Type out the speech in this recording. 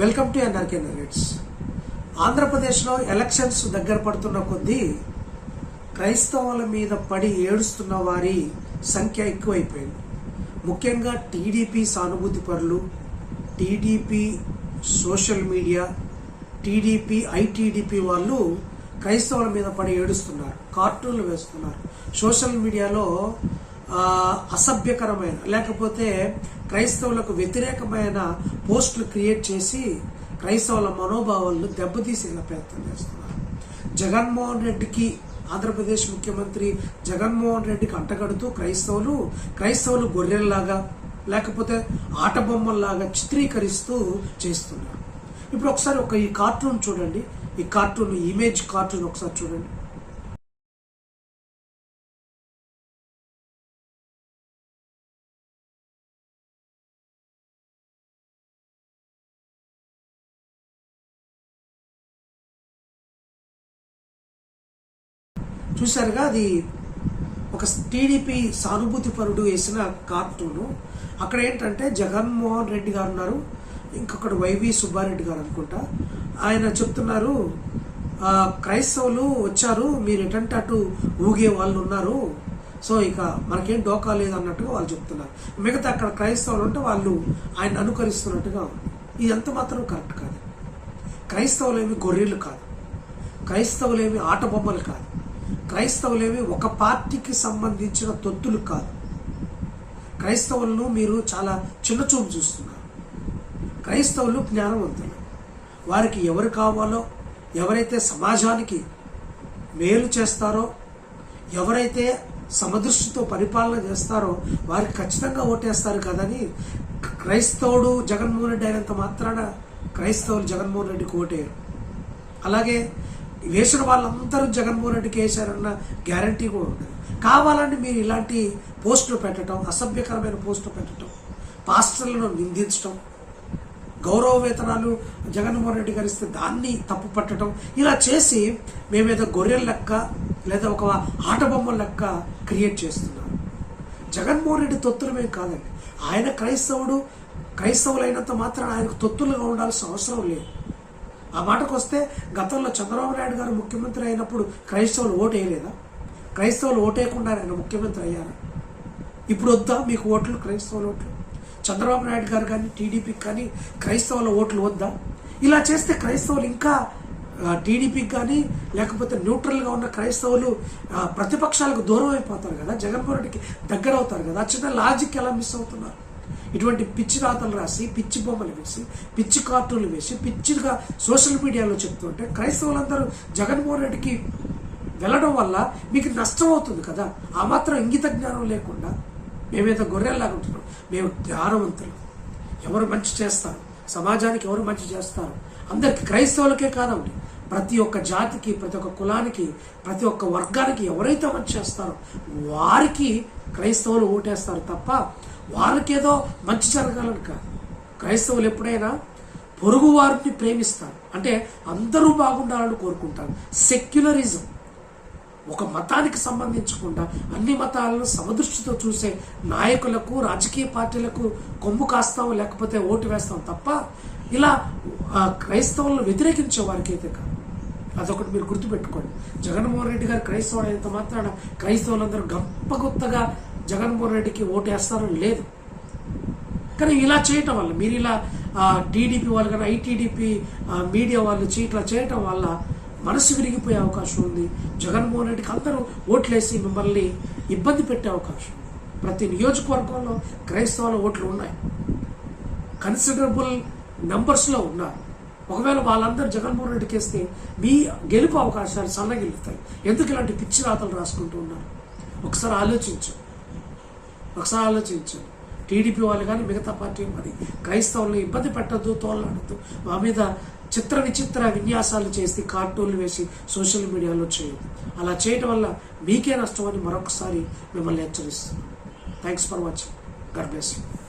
Welcome to NRK narrates ఆంధ్రప్రదేశ్లో elections దగ్గర పడుతున్న కొద్దీ క్రైస్తవుల మీద పడి ఏడుస్తున్న వారి సంఖ్య ఎక్కువైపోయింది. ముఖ్యంగా టీడీపీ సానుభూతి పరులు TDP social media TDP ITDP వాళ్ళు క్రైస్తవుల మీద పడి ఏడుస్తున్నారు కార్టూన్లు వేస్తున్నారు. సోషల్ మీడియాలో అసభ్యకరమైన లేకపోతే క్రైస్తవులకు వ్యతిరేకమైన పోస్టులు క్రియేట్ చేసి క్రైస్తవుల మనోభావాలను దెబ్బతీసేలా ప్రయత్నం చేస్తున్నారు. జగన్మోహన్ రెడ్డికి ఆంధ్రప్రదేశ్ ముఖ్యమంత్రి జగన్మోహన్ రెడ్డికి అంటగడుతూ క్రైస్తవులు క్రైస్తవులు గొర్రెల్లాగా లేకపోతే ఆట బొమ్మల్లాగా చిత్రీకరిస్తూ చేస్తున్నారు. ఇప్పుడు ఒకసారి ఒక ఈ కార్టూన్ చూడండి. ఈ కార్టూన్ ఇమేజ్ కార్టూన్ ఒకసారి చూడండి. చూశారుగా అది ఒక టీడీపీ సానుభూతి పరుడు వేసిన కార్టూను. అక్కడ ఏంటంటే జగన్మోహన్ రెడ్డి గారు ఉన్నారు ఇంకొకటి వైవి సుబ్బారెడ్డి గారు అనుకుంటా. ఆయన చెప్తున్నారు క్రైస్తవులు వచ్చారు మీరు ఎటంటే అటు ఊగే వాళ్ళు ఉన్నారు. సో ఇక మనకేం డోకా లేదు అన్నట్టుగా వాళ్ళు చెప్తున్నారు. మిగతా అక్కడ క్రైస్తవులు ఉంటే వాళ్ళు ఆయన అనుకరిస్తున్నట్టుగా ఉంది ఇది ఎంత మాత్రం కరెక్ట్ కాదు. క్రైస్తవులేమి గొర్రెలు కాదు. క్రైస్తవులేమి ఆట బొమ్మలు కాదు. క్రైస్తవులేవి ఒక పార్టీకి సంబంధించిన తొత్తులు కాదు. క్రైస్తవులను మీరు చాలా చిన్న చూపు చూస్తున్నారు. క్రైస్తవులు జ్ఞానవంతులు. వారికి ఎవరు కావాలో ఎవరైతే సమాజానికి మేలు చేస్తారో ఎవరైతే సమదృష్టితో పరిపాలన చేస్తారో వారికి ఖచ్చితంగా ఓటేస్తారు కదని క్రైస్తవుడు జగన్మోహన్ రెడ్డి అయినంత మాత్రాన క్రైస్తవులు జగన్మోహన్ రెడ్డికి ఓటేయరు. అలాగే వేసిన వాళ్ళందరూ జగన్మోహన్ రెడ్డికి వేశారన్న గ్యారంటీ కూడా ఉండదు. కావాలని మీరు ఇలాంటి పోస్టులు పెట్టడం అసభ్యకరమైన పోస్టులు పెట్టడం పాస్టర్లను నిందించడం గౌరవ వేతనాలు జగన్మోహన్ రెడ్డి గారు ఇస్తే దాన్ని తప్పు పట్టడం ఇలా చేసి మేమేదో గొర్రెల లెక్క లేదా ఒక ఆట బొమ్మల లెక్క క్రియేట్ చేస్తున్నాం. జగన్మోహన్ రెడ్డి తొత్తులమే కాదండి. ఆయన క్రైస్తవుడు క్రైస్తవులైనంత మాత్రం ఆయనకు తొత్తులుగా ఉండాల్సిన అవసరం లేదు. ఆ మాటకు వస్తే గతంలో చంద్రబాబు నాయుడు గారు ముఖ్యమంత్రి అయినప్పుడు క్రైస్తవులు ఓటు వేయలేదా? క్రైస్తవులు ఓటేయకుండా ఆయన ముఖ్యమంత్రి అయ్యారా? ఇప్పుడు వద్దా? మీకు ఓట్లు? క్రైస్తవుల ఓట్లు? చంద్రబాబు నాయుడు గారు కానీ టీడీపీకి కానీ క్రైస్తవుల ఓట్లు వద్దా? ఇలా చేస్తే క్రైస్తవులు ఇంకా టీడీపీకి కానీ లేకపోతే న్యూట్రల్గా ఉన్న క్రైస్తవులు ప్రతిపక్షాలకు దూరం అయిపోతారు కదా? జగన్మోహన్ రెడ్డికి దగ్గర అవుతారు కదా? చిన్న లాజిక్ ఎలా మిస్ అవుతున్నారు? ఇటువంటి పిచ్చి రాతలు రాసి పిచ్చి బొమ్మలు వేసి పిచ్చి కార్టూన్లు వేసి పిచ్చిగా సోషల్ మీడియాలో చెప్తుంటే క్రైస్తవులందరూ జగన్మోహన్ రెడ్డికి వెళ్ళడం వల్ల మీకు నష్టం అవుతుంది కదా? ఆ మాత్రం ఇంగిత జ్ఞానం లేకుండా మేమేదో గొర్రెల్లాగా ఉంటున్నాం. మేము జ్ఞానవంతులు ఎవరు మంచి చేస్తారు? సమాజానికి ఎవరు మంచి చేస్తారు? అందరికి క్రైస్తవులకే కాదండి. ప్రతి ఒక్క జాతికి ప్రతి ఒక్క కులానికి ప్రతి ఒక్క వర్గానికి ఎవరైతే మంచి చేస్తారో వారికి క్రైస్తవులు ఓటేస్తారు తప్ప వాళ్ళకేదో మంచి జరగాలని కాదు. క్రైస్తవులు ఎప్పుడైనా పొరుగు వారిని ప్రేమిస్తారు. అంటే అందరూ బాగుండాలని కోరుకుంటారు. సెక్యులరిజం. ఒక మతానికి సంబంధించకుండా అన్ని మతాలను సమదృష్టితో చూసే నాయకులకు రాజకీయ పార్టీలకు కొమ్ము కాస్తాం లేకపోతే ఓటు వేస్తాం తప్ప ఇలా ఆ, క్రైస్తవులను వ్యతిరేకించే వారికి అయితే కాదు. అదొకటి మీరు గుర్తుపెట్టుకోండి. జగన్మోహన్ రెడ్డి గారు క్రైస్తవుడు అయినంత మాత్రాన క్రైస్తవులందరూ గొప్పగొప్పగా జగన్మోహన్ రెడ్డికి ఓటు లేదు. కానీ ఇలా చేయటం వల్ల మీరు ఇలా టీడీపీ వాళ్ళు కానీ ఐటీడీపీ మీడియా వాళ్ళు ఇట్లా చేయటం వల్ల మనసు విరిగిపోయే అవకాశం ఉంది. జగన్మోహన్ రెడ్డికి అందరూ ఓట్లేసి మిమ్మల్ని ఇబ్బంది పెట్టే అవకాశం ప్రతి నియోజకవర్గంలో క్రైస్తవుల ఓట్లు ఉన్నాయి. కన్సిడరబుల్ నెంబర్స్లో ఉన్నారు. ఒకవేళ వాళ్ళందరూ జగన్మోహన్ రెడ్డికి వేస్తే మీ గెలుపు అవకాశాలు సన్నగిలుతాయి ఎందుకు ఇలాంటి పిచ్చి రాతలు రాసుకుంటూ ఉన్నారు? ఒకసారి ఆలోచించు. ఒకసారి ఆలోచించు. టీడీపీ వాళ్ళు కానీ మిగతా పార్టీ మరి క్రైస్తవులను ఇబ్బంది పెట్టద్దు తోలనద్దు. మా మీద చిత్ర విచిత్ర విన్యాసాలు చేసి కార్టూన్లు వేసి సోషల్ మీడియాలో చేయదు అలా చేయడం వల్ల మీకే నష్టం అని మరొకసారి మిమ్మల్ని హెచ్చరిస్తున్నాను. Thanks for watching God bless you